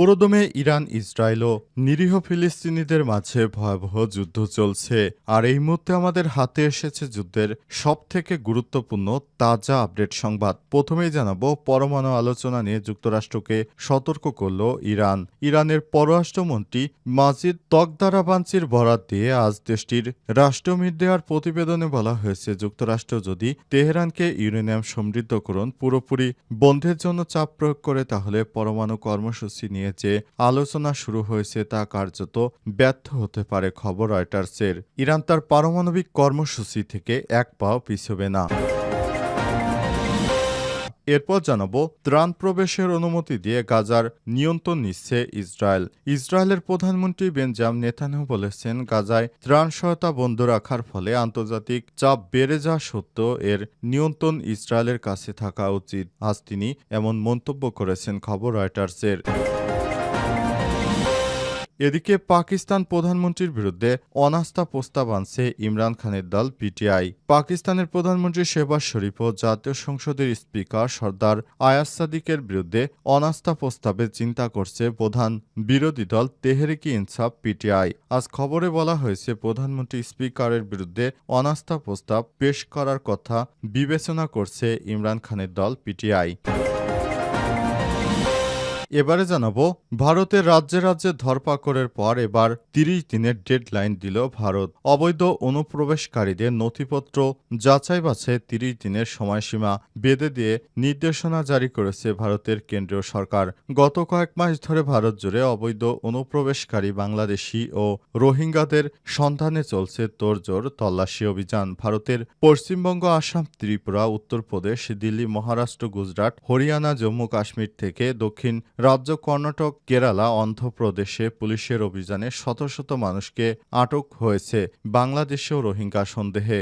পুরোদমে Iran, Israel ও নিরীহ ফিলিস্তিনিদের মাঝে ভয়াবহ যুদ্ধ চলছে। আর এই মুহূর্তে আমাদের হাতে এসেছে যুদ্ধের সবথেকে গুরুত্বপূর্ণ তাজা আপডেট সংবাদ। প্রথমেই জানাব, পরমাণু আলোচনা নিয়ে যুক্তরাষ্ট্রকে সতর্ক করল ইরান। ইরানের পররাষ্ট্রমন্ত্রী মাজিদ তকদারাবাঞ্চির বরাত দিয়ে আজ দেশটির রাষ্ট্র মিডিয়ার প্রতিবেদনে বলা হয়েছে, যুক্তরাষ্ট্র যদি তেহরানকে ইউরেনিয়াম সমৃদ্ধকরণ পুরোপুরি বন্ধের জন্য চাপ প্রয়োগ করে, তাহলে পরমাণু কর্মসূচি নিয়ে যে আলোচনা শুরু হয়েছে তা কার্যত ব্যর্থ হতে পারে খবর রয়টার্সের। ইরান তার পারমাণবিক কর্মসূচি থেকে এক পাও পিছবে না। এরপর জানাব, ত্রাণ প্রবেশের অনুমতি দিয়ে গাজার নিয়ন্ত্রণ নিচ্ছে ইসরায়েল। ইসরায়েলের প্রধানমন্ত্রী বেঞ্জাম নেতানিয়াহু বলেছেন, গাজায় ত্রাণ সহায়তা বন্ধ রাখার ফলে আন্তর্জাতিক চাপ বেড়ে যাওয়া সত্ত্বেও এর নিয়ন্ত্রণ ইসরায়েলের কাছে থাকা উচিত। আজ তিনি এমন মন্তব্য করেছেন খবর রয়টার্সের। এদিকে পাকিস্তান প্রধানমন্ত্রীর বিরুদ্ধে অনাস্থা প্রস্তাব আনছে ইমরান খানের দল পিটিআই। পাকিস্তানের প্রধানমন্ত্রী শেবাজ শরীফ ও জাতীয় সংসদের স্পিকার সর্দার আয়াস সাদিকের বিরুদ্ধে অনাস্থা প্রস্তাবে চিন্তা করছে প্রধান বিরোধী দল তেহরিকি ইনসাফ পিটিআই। আজ খবরে বলা হয়েছে, প্রধানমন্ত্রী স্পিকারের বিরুদ্ধে অনাস্থা প্রস্তাব পেশ করার কথা বিবেচনা করছে ইমরান খানের দল পিটিআই। এবারে জানাব ভারতের রাজ্যে রাজ্যে ধরপাকড়ের পর এবার তিরিশ দিনের ডেডলাইন দিল ভারত। অবৈধ অনুপ্রবেশকারীদের নথিপত্র যাচাই বাছাই তিরিশ দিনের সময়সীমা বেঁধে দিয়ে নির্দেশনা জারি করেছে ভারতের কেন্দ্রীয় সরকার। গত কয়েক মাস ধরে ভারত জুড়ে অবৈধ অনুপ্রবেশকারী বাংলাদেশি ও রোহিঙ্গাদের সন্ধানে চলছে তোড়জোড় তল্লাশি অভিযান। ভারতের পশ্চিমবঙ্গ, আসাম, ত্রিপুরা, উত্তরপ্রদেশ, দিল্লি, মহারাষ্ট্র, গুজরাট, হরিয়ানা জম্মু কাশ্মীর থেকে দক্ষিণ রাজ্য কর্ণাটক কেরালা অন্ধ্রপ্রদেশে পুলিশের অভিযানে শত শত মানুষকে আটক হয়েছে। বাংলাদেশেও রোহিঙ্গা সন্দেহে।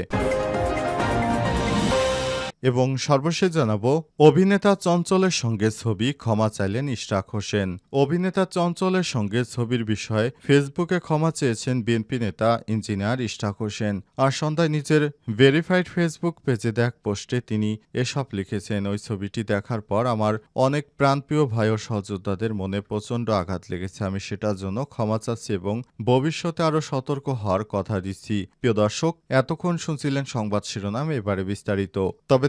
এবং সর্বশেষ জানাব, অভিনেতা চঞ্চলের সঙ্গে ছবি ক্ষমা চাইলেন ইশরাক হোসেন। অভিনেতা চঞ্চলের সঙ্গে ছবির বিষয়ে ফেসবুকে ক্ষমা চেয়েছেন বিএনপি নেতা ইঞ্জিনিয়ার ইশরাক হোসেন। আর সন্ধ্যায় নিজের ভেরিফাইড ফেসবুক পেজে দেখ পোস্টে তিনি এসব লিখেছেন। ওই ছবিটি দেখার পর আমার অনেক প্রাণপ্রিয় ভাই ও সহযোদ্ধাদের মনে প্রচণ্ড আঘাত লেগেছে। আমি সেটার জন্য ক্ষমা চাচ্ছি এবং ভবিষ্যতে আরও সতর্ক হওয়ার কথা দিচ্ছি। প্রিয় দর্শক, এতক্ষণ শুনছিলেন সংবাদ শিরোনাম, এবারে বিস্তারিত। তবে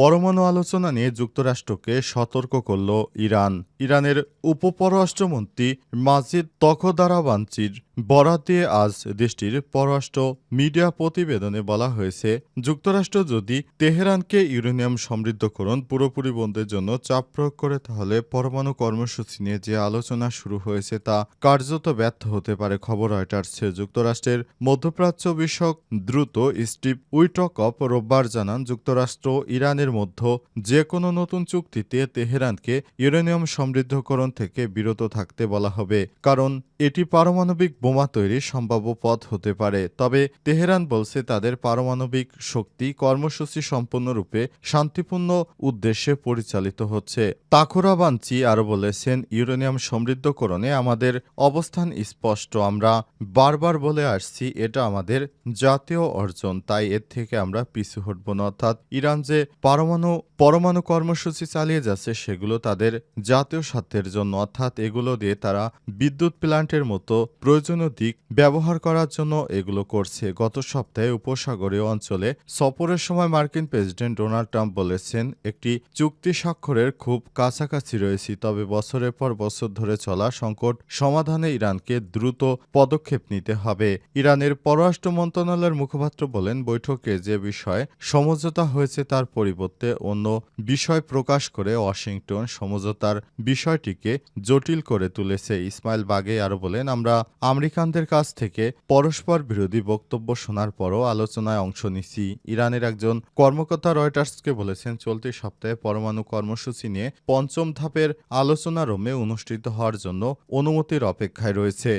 পরমাণু আলোচনা নিয়ে যুক্তরাষ্ট্রকে সতর্ক করল ইরান। ইরানের উপপররাষ্ট্রমন্ত্রী মাজিদ তখদারাবাঞ্চির বরাত দিয়ে আজ দেশটির পররাষ্ট্র মিডিয়া প্রতিবেদনে বলা হয়েছে, যুক্তরাষ্ট্র যদি তেহরানকে ইউরেনিয়াম সমৃদ্ধকরণ পুরোপুরি বন্ধের জন্য চাপ প্রয়োগ করে, তাহলে পরমাণু কর্মসূচি নিয়ে যে আলোচনা শুরু হয়েছে তা কার্যত ব্যর্থ হতে পারে, খবর রয়টার্সে। যুক্তরাষ্ট্রের মধ্যপ্রাচ্য বিষয়ক দ্রুত স্টিভ উইটকপ রোববার জানান, যুক্তরাষ্ট্র ইরানের মধ্যে যে কোনো নতুন চুক্তিতে তেহরানকে ইউরেনিয়াম সমৃদ্ধকরণ থেকে বিরত থাকতে বলা হবে, কারণ এটি পারমাণবিক বোমা তৈরির সম্ভাব্য পথ হতে পারে। তবে তেহরান বলছে তাদের পারমাণবিক শক্তি কর্মসূচি সম্পূর্ণরূপে শান্তিপূর্ণ উদ্দেশ্যে পরিচালিত হচ্ছে। তাকুরা বাঞ্চি আরও বলেছেন, ইউরেনিয়াম সমৃদ্ধকরণে আমাদের অবস্থান স্পষ্ট। আমরা বারবার বলে আসছি, এটা আমাদের জাতীয় অর্জন, তাই এর থেকে আমরা পিছু হটব না। অর্থাৎ ইরান যে পরমাণু পরমাণু কর্মসূচি চালিয়ে যাচ্ছে সেগুলো তাদের জাতীয় স্বার্থের জন্য। অর্থাৎ এগুলো দিয়ে তারা বিদ্যুৎ প্ল্যান্টের মতো প্রয়োজনীয় দিক ব্যবহার করার জন্য এগুলো করছে। গত সপ্তাহে উপসাগরীয় অঞ্চলে সফরের সময় মার্কিন প্রেসিডেন্ট ডোনাল্ড ট্রাম্প বলেছেন, একটি চুক্তি স্বাক্ষরের খুব কাছাকাছি রয়েছি, তবে বছরের পর বছর ধরে চলা সংকট সমাধানে ইরানকে দ্রুত পদক্ষেপ নিতে হবে। ইরানের পররাষ্ট্র মন্ত্রণালয়ের মুখপাত্র বলেন, বৈঠকে যে বিষয়ে সমঝোতা হয়েছে তার পরিবর্তন পরিবর্তে অন্য বিষয় প্রকাশ করে ওয়াশিংটন সমঝোতার বিষয়টিকে জটিল করে তুলেছে। ইসমাইল বাগে আরও বলেন, আমরা আমেরিকানদের কাছ থেকে পরস্পর বিরোধী বক্তব্য শোনার পরও আলোচনায় অংশ নিছি ইরানের একজন কর্মকর্তা রয়টার্সকে বলেছেন, চলতি সপ্তাহে পরমাণু কর্মসূচি নিয়ে পঞ্চম ধাপের আলোচনা রোমে অনুষ্ঠিত হওয়ার জন্য অনুমতির অপেক্ষায় রয়েছে।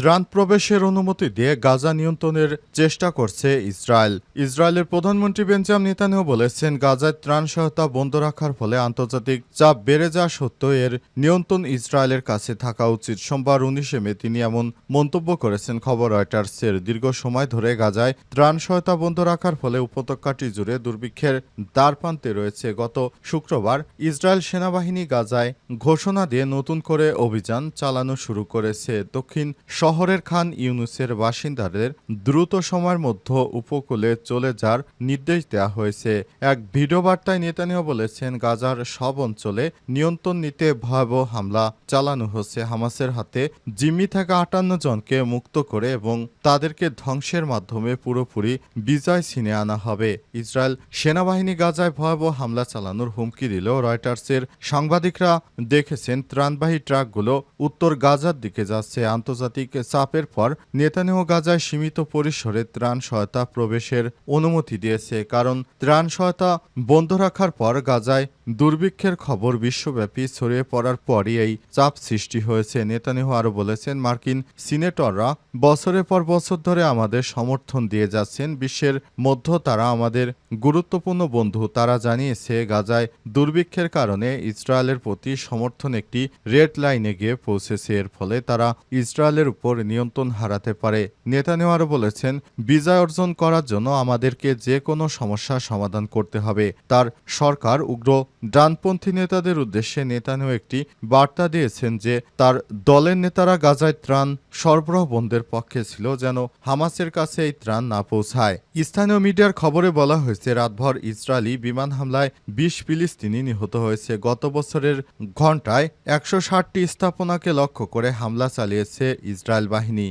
ত্রাণ প্রবেশের অনুমতি দিয়ে গাজা নিয়ন্ত্রণের চেষ্টা করছে ইসরায়েল। ইসরায়েলের প্রধানমন্ত্রী বেঞ্জাম নেতানিয়াহু বলেছেন, গাজায় ত্রাণ সহায়তা বন্ধ রাখার ফলে আন্তর্জাতিক চাপ বেড়ে যাওয়া সত্ত্বেও এর নিয়ন্ত্রণ ইসরায়েলের কাছে থাকা উচিত। সোমবার উনিশে মে তিনি এমন মন্তব্য করেছেন খবর রয়টার্সের। দীর্ঘ সময় ধরে গাজায় ত্রাণ সহায়তা বন্ধ রাখার ফলে উপত্যকাটি জুড়ে দুর্ভিক্ষের দ্বারপ্রান্তে রয়েছে। গত শুক্রবার ইসরায়েল সেনাবাহিনী গাজায় ঘোষণা দিয়ে নতুন করে অভিযান চালানো শুরু করেছে। দক্ষিণ শহরের খান ইউনুসের বাসিন্দাদের দ্রুত সময়ের মধ্যে উপকূলে চলে যাওয়ার নির্দেশ দেওয়া হয়েছে। এক ভিডিও বার্তায় নেতানিয়াহু বলেছেন, গাজার সব অঞ্চলে নিয়ন্ত্রণ নিতে ভয়াবহ হামলা চালানো হচ্ছে হামাসের হাতে জিম্মি থাকা আটান্ন জনকে মুক্ত করে এবং তাদেরকে ধ্বংসের মাধ্যমে পুরোপুরি বিজয় ছিনে আনা হবে। ইসরায়েল সেনাবাহিনী গাজায় ভয়াবহ হামলা চালানোর হুমকি দিলেও রয়টার্সের সাংবাদিকরা দেখেছেন, ত্রাণবাহী ট্রাকগুলো উত্তর গাজার দিকে যাচ্ছে। আন্তর্জাতিক চাপের পর নেতানিয়াহু গাজায় সীমিত পরিসরে ত্রাণ সহায়তা প্রবেশের অনুমতি দিয়েছে, কারণ ত্রাণ সহায়তা বন্ধ রাখার পর গাজায় দুর্ভিক্ষের খবর বিশ্বব্যাপী ছড়িয়ে পড়ার পরই এই চাপ সৃষ্টি হয়েছে। নেতানিয়াহু আরও বলেছেন, মার্কিন সিনেটররা বছরের পর বছর ধরে আমাদের সমর্থন দিয়ে যাচ্ছেন, বিশ্বের মধ্য তারা আমাদের গুরুত্বপূর্ণ বন্ধু। তারা জানিয়েছে, গাজায় দুর্ভিক্ষের কারণে ইসরায়েলের প্রতি সমর্থন একটি রেড লাইনে গিয়ে পৌঁছেছে, এর ফলে তারা ইসরায়েলের উপর নিয়ন্ত্রণ হারাতে পারে। নেতানিয়াহু আরও বলেছেন, বিজয় অর্জন করার জন্য আমাদেরকে যে কোনো সমস্যার সমাধান করতে হবে। তার সরকার উগ্র। ডানপন্থী নেতাদের উদ্দেশ্যে নেতানিয়াহু একটি বার্তা দিয়েছেন যে, তার দলের নেতারা গাজায় ত্রাণ সরবরাহ বন্ধের পক্ষে ছিল যেন হামাসের কাছে এই ত্রাণ না পৌঁছায়। স্থানীয় মিডিয়ার খবরে বলা হয়েছে, রাতভর ইসরায়েলি বিমান হামলায় বিশ ফিলিস্তিনি নিহত হয়েছে। গত বছরের ঘন্টায় একশো ষাটটি স্থাপনাকে লক্ষ্য করে হামলা চালিয়েছে ইসরায়েল বাহিনী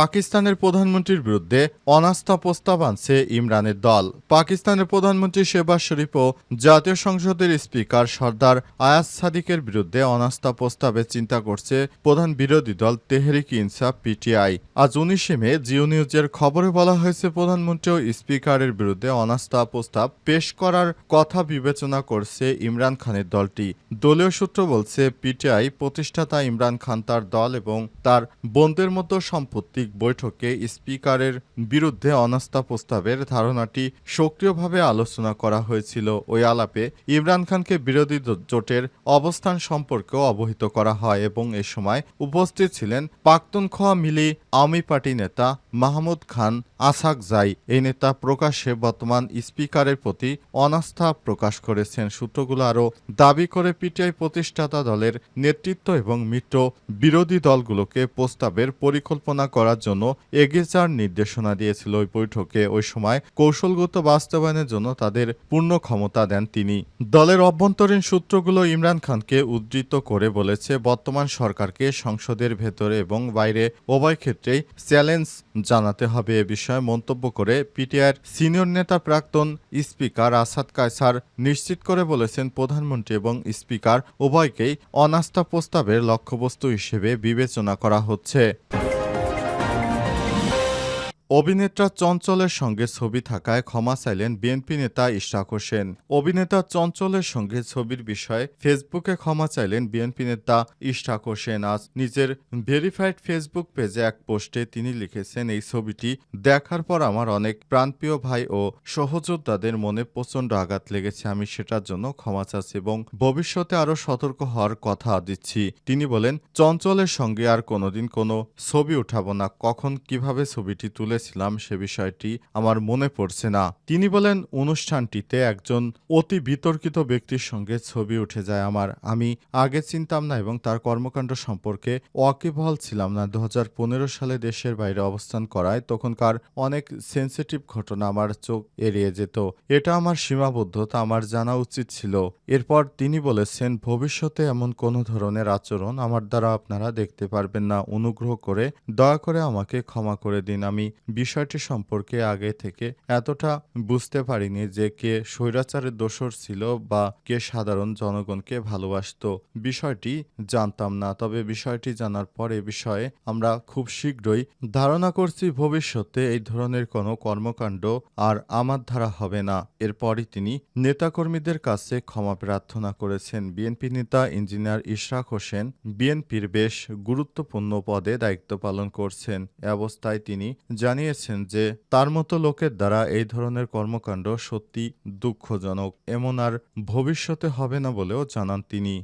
পাকিস্তানের প্রধানমন্ত্রীর বিরুদ্ধে অনাস্থা প্রস্তাব আনছে ইমরানের দল। পাকিস্তানের প্রধানমন্ত্রী শেবাজ শরীফ ও জাতীয় সংসদের স্পিকার সর্দার আয়াজ সাদিকের বিরুদ্ধে অনাস্থা প্রস্তাবে চিন্তা করছে প্রধান বিরোধী দল তেহরিক ইনসাফ, পিটিআই। আজ উনিশে মে, জিও নিউজের খবরে বলা হয়েছে, প্রধানমন্ত্রী ও স্পিকারের বিরুদ্ধে অনাস্থা প্রস্তাব পেশ করার কথা বিবেচনা করছে ইমরান খানের দলটি। দলীয় সূত্র বলছে, পিটিআই প্রতিষ্ঠাতা ইমরান খান তার দল এবং তার বন্ধের মতো সম্পত্তি বৈঠকে স্পিকারের বিরুদ্ধে অনাস্থা প্রস্তাবের ধারণাটি সক্রিয়ভাবে আলোচনা করা হয়েছিল। ওই আলাপে ইমরান খানকে বিরোধী জোটের অবস্থান সম্পর্কেও অবহিত করা হয় এবং এ সময় উপস্থিত ছিলেন প্রাক্তন খোয়া মিলি আওয়ামী পার্টি নেতা মাহমুদ খান, আসাক জাই এই নেতা প্রকাশ্যে বর্তমান স্পিকারের প্রতি অনাস্থা প্রকাশ করেছেন। সূত্রগুলো আরও দাবি করে পিটিআই প্রতিষ্ঠাতা দলের নেতৃত্ব এবং মিত্র বিরোধী দলগুলোকে প্রস্তাবের পরিকল্পনা করার জন্য এগিয়ে যাওয়ার নির্দেশনা দিয়েছিল ওই বৈঠকে। ওই সময় কৌশলগত বাস্তবায়নের জন্য তাদের পূর্ণ ক্ষমতা দেন তিনি। দলের অভ্যন্তরীণ সূত্রগুলো ইমরান খানকে উদ্ধৃত করে বলেছে, বর্তমান সরকারকে সংসদের ভেতরে এবং বাইরে উভয় ক্ষেত্রেই চ্যালেঞ্জ জানাতে হবে এ বিষয়ে মন্তব্য করে পিটিআইয়ের সিনিয়র নেতা প্রাক্তন স্পিকার আসাদ কায়সার নিশ্চিত করে বলেছেন, প্রধানমন্ত্রী এবং স্পিকার উভয়কেই অনাস্থা প্রস্তাবের লক্ষ্যবস্তু হিসেবে বিবেচনা করা হচ্ছে। অভিনেত্রা চঞ্চলের সঙ্গে ছবি থাকায় ক্ষমা চাইলেন বিএনপি নেতা ইশরাক হোসেন। অভিনেতা চঞ্চলের সঙ্গে ছবির বিষয়ে ফেসবুকে ক্ষমা চাইলেন বিএনপি নেতা ইশরাক হোসেন। আজ নিজের ভেরিফাইড ফেসবুক পেজে এক পোস্টে তিনি লিখেছেন, এই ছবিটি দেখার পর আমার অনেক প্রাণপ্রিয় ভাই ও সহযোদ্ধাদের মনে প্রচণ্ড আঘাত লেগেছে। আমি সেটার জন্য ক্ষমা চাচ্ছি এবং ভবিষ্যতে আরও সতর্ক হওয়ার কথা দিচ্ছি। তিনি বলেন, চঞ্চলের সঙ্গে আর কোনোদিন কোনো ছবি উঠাবো না। কখন কীভাবে ছবিটি তুলেছিলাম সে বিষয়টি আমার মনে পড়ছে না। তিনি বলেন, অনুষ্ঠানটিতে একজন অতি বিতর্কিত ব্যক্তির সঙ্গে ছবি উঠে যায় আমার। আমি আগে চিনতাম না এবং তার কর্মকাণ্ড সম্পর্কে ওয়াকিবহল ছিলাম না। দু সালে দেশের বাইরে অবস্থান করায় তখনকার অনেক সেন্সিটিভ ঘটনা আমার চোখ এড়িয়ে যেত। এটা আমার সীমাবদ্ধতা, আমার জানা উচিত ছিল। এরপর তিনি বলেছেন, ভবিষ্যতে এমন কোনো ধরনের আচরণ আমার দ্বারা আপনারা দেখতে পারবেন না। অনুগ্রহ করে দয়া করে আমাকে ক্ষমা করে দিন। আমি বিষয়টি সম্পর্কে আগে থেকে এতটা বুঝতে পারিনি যে কে স্বৈরাচারের দোষর ছিল বা কে সাধারণ জনগণকে ভালোবাসতো। বিষয়টি জানতাম না, তবে বিষয়টি জানার পরে বিষয়ে আমরা খুব শীঘ্রই ধারণা করছি ভবিষ্যতে এই ধরনের কোনো কর্মকাণ্ড আর আমার ধারা হবে না। এরপরই তিনি নেতাকর্মীদের কাছে ক্ষমা প্রার্থনা করেছেন। বিএনপি নেতা ইঞ্জিনিয়ার ইশরাক হোসেন বিএনপির বেশ গুরুত্বপূর্ণ পদে দায়িত্ব পালন করছেন। অবস্থায় তিনি জানিয়েছেন যে তার মতো লোকের দ্বারা এই ধরনের কর্মকাণ্ড সত্যি দুঃখজনক, এমন আর ভবিষ্যতে হবে না বলেও জানান তিনি।